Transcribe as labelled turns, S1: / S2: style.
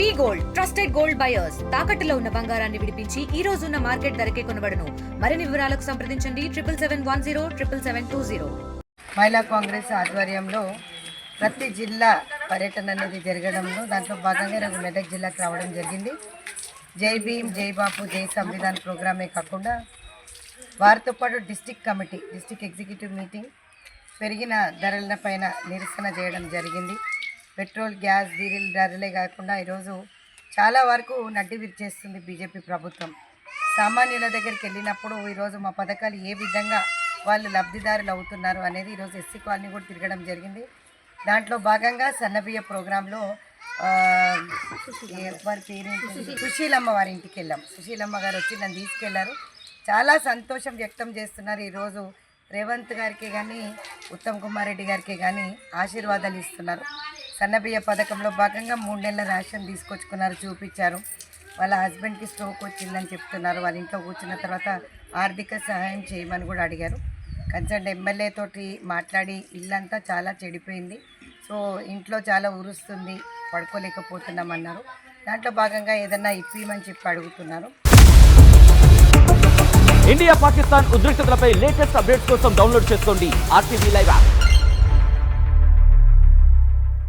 S1: V gold trusted gold buyers. తాకట్టులో ఉన్న బంగారాన్ని విడిపించి ఈ రోజు ఉన్న మార్కెట్ ధరకే కొనబడను. మరిన్ని వివరాలకు సంప్రదించండి. Triple seven one zero triple seven two zero.
S2: మహిళా కాంగ్రెస్ ఆధ్వర్యంలో ప్రతి జిల్లా పర్యటన అనేది జరగడంలో దాంట్లో భాగంగా నాకు మెదక్ జిల్లాకు రావడం జరిగింది. జై భీమ్ జై బాపు జై సంవిధాన్ ప్రోగ్రామే కాకుండా వారితో పాటు district committee district executive meeting పెరిగిన ధరల పైన నిరసన చేయడం జరిగింది. పెట్రోల్ గ్యాస్ డీజిల్ ధరలే కాకుండా ఈరోజు చాలా వరకు నడ్డి విరిచేస్తుంది బీజేపీ ప్రభుత్వం. సామాన్యుల దగ్గరికి వెళ్ళినప్పుడు ఈరోజు మా పథకాలు ఏ విధంగా వాళ్ళు లబ్ధిదారులు అవుతున్నారు అనేది ఈరోజు ఎస్సీ కాలనీ కూడా తిరగడం జరిగింది. దాంట్లో భాగంగా సన్నబియ్య ప్రోగ్రాంలో వారి పేరేంటి? సుశీలమ్మ వారి ఇంటికి వెళ్ళాం. సుశీలమ్మ గారు వచ్చి నన్ను తీసుకెళ్ళారు. చాలా సంతోషం వ్యక్తం చేస్తున్నారు ఈరోజు. రేవంత్ గారికి కానీ ఉత్తమ్ కుమార్ రెడ్డి గారికి కానీ ఆశీర్వాదాలు ఇస్తున్నారు. సన్నబియ్య పథకంలో భాగంగా మూడు నెలల రేషన్ తీసుకొచ్చుకున్నారు చూపించారు. వాళ్ళ హస్బెండ్కి స్ట్రోక్ వచ్చిందని చెప్తున్నారు. వాళ్ళ ఇంట్లో కూర్చున్న తర్వాత ఆర్థిక సహాయం చేయమని కూడా అడిగారు. కన్సర్న్ ఎమ్మెల్యే తోటి మాట్లాడి ఇల్లంతా చాలా చెడిపోయింది. సో ఇంట్లో చాలా ఉరుస్తుంది పడుకోలేకపోతున్నాం అన్నారు దాంట్లో భాగంగా ఏదన్నా ఇప్పిమని చెప్పి అడుగుతున్నారు.
S3: ఇండియా పాకిస్తాన్ ఉద్రిక్తతలపై లేటెస్ట్ అప్డేట్స్ కోసం డౌన్లోడ్ చేసుకోండి ఆర్టీవీ లైవ్ యాప్.